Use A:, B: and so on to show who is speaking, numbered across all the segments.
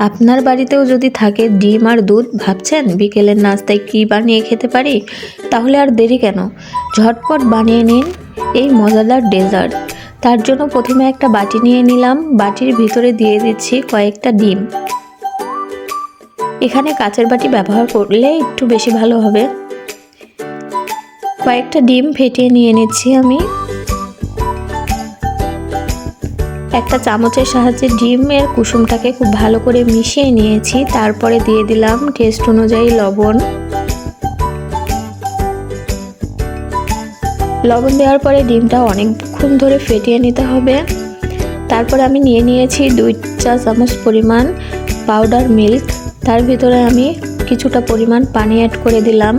A: আপনার বাড়িতেও যদি থাকে ডিম আর দুধ, ভাবছেন বিকেলের নাস্তায় কী বানিয়ে খেতে পারি? তাহলে আর দেরি কেন? ঝটপট বানিয়ে নিন এই মজাদার ডেজার্ট। তার জন্য প্রথমে একটা বাটি নিয়ে নিলাম। বাটির ভিতরে দিয়ে দিচ্ছি কয়েকটা ডিম। এখানে কাচের বাটি ব্যবহার করলে একটু বেশি ভালো হবে। কয়েকটা ডিম ফেটিয়ে নিয়ে নিচ্ছি আমি। একটা চামচের সাহায্যে ডিমের কুসুমটাকে খুব ভালো করে মিশিয়ে নিয়েছি, তারপরে দিয়ে দিলাম টেস্ট অনুযায়ী লবণ। লবণ দেওয়ার পরে ডিমটা অনেকক্ষণ ধরে ফেটিয়ে নিতে হবে। তারপরে আমি নিয়ে নিয়েছি দুই চা চামচ পরিমাণ পাউডার মিল্ক তার ভিতরে আমি কিছুটা পরিমাণ পানি অ্যাড করে দিলাম।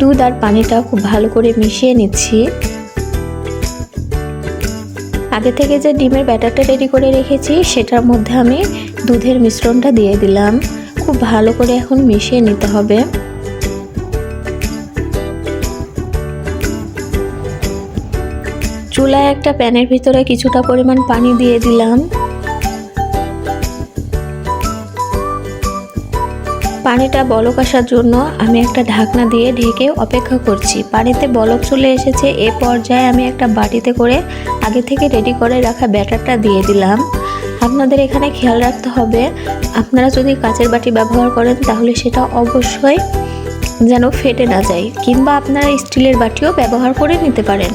A: দুধ আর পানিটা খুব ভালো করে মিশিয়ে নিচ্ছি। আগে থেকে যে ডিমের ব্যাটারটা রেডি করে রেখেছি, সেটার মধ্যে আমি দুধের মিশ্রণটা দিয়ে দিলাম। খুব ভালো করে এখন মিশিয়ে নিতে হবে। চুলায় একটা প্যানের ভিতরে কিছুটা পরিমাণ পানি দিয়ে দিলাম। পানিটা বলক আসার জন্য আমি একটা ঢাকনা দিয়ে ঢেকে অপেক্ষা করছি। পানিতে বলক চলে এসেছে, এ পর্যায়ে আমি একটা বাটিতে করে আগে থেকে রেডি করে রাখা ব্যাটারটা দিয়ে দিলাম। আপনাদের এখানে খেয়াল রাখতে হবে, আপনারা যদি কাঁচের বাটি ব্যবহার করেন তাহলে সেটা অবশ্যই যেন ফেটে না যায়, কিংবা আপনারা স্টিলের বাটিও ব্যবহার করে নিতে পারেন।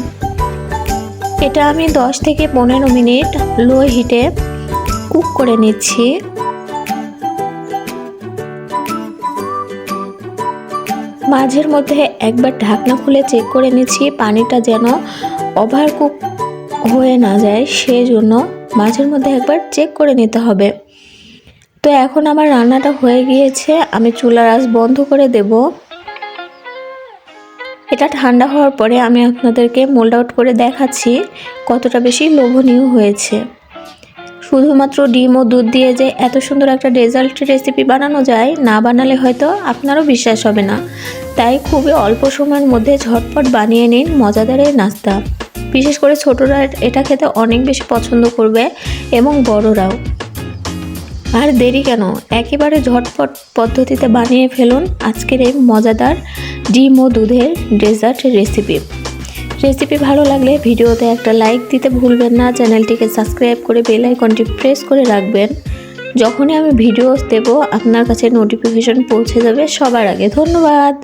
A: এটা আমি 10 থেকে পনেরো মিনিট লো হিটে কুক করে নিচ্ছি। মাঝের মধ্যে একবার ঢাকনা খুলে চেক করে নিচ্ছি, পানিটা যেন ওভার কুক হয়ে না যায় সেই জন্য মাঝের মধ্যে একবার চেক করে নিতে হবে। তো এখন আমার রান্নাটা হয়ে গিয়েছে, আমি চুলার আঁচ বন্ধ করে দেব। এটা ঠান্ডা হওয়ার পরে আমি আপনাদেরকে মোল্ড আউট করে দেখাচ্ছি কতটা বেশি লোভনীয় হয়েছে। শুধুমাত্র ডিম ও দুধ দিয়ে যে এত সুন্দর একটা ডেজার্ট রেসিপি বানানো যায়, না বানালে হয়তো আপনারও বিশ্বাস হবে না। তাই খুবই অল্প সময়ের মধ্যে ঝটপট বানিয়ে নিন মজাদার এই নাস্তা। বিশেষ করে ছোটরা এটা খেতে অনেক বেশি পছন্দ করবে এবং বড়রাও। আর দেরি কেন? একেবারে ঝটপট পদ্ধতিতে বানিয়ে ফেলুন আজকের এই মজাদার ডিম ও দুধের ডেজার্ট রেসিপি রেসিপি ভালো লাগলে ভিডিওতে একটা লাইক দিতে ভুলবেন না। চ্যানেলটিকে সাবস্ক্রাইব করে বেল আইকনটি প্রেস করে রাখবেন। যখনই আমি ভিডিও দেব, আপনার কাছে নোটিফিকেশন পৌঁছে যাবে সবার আগে। ধন্যবাদ!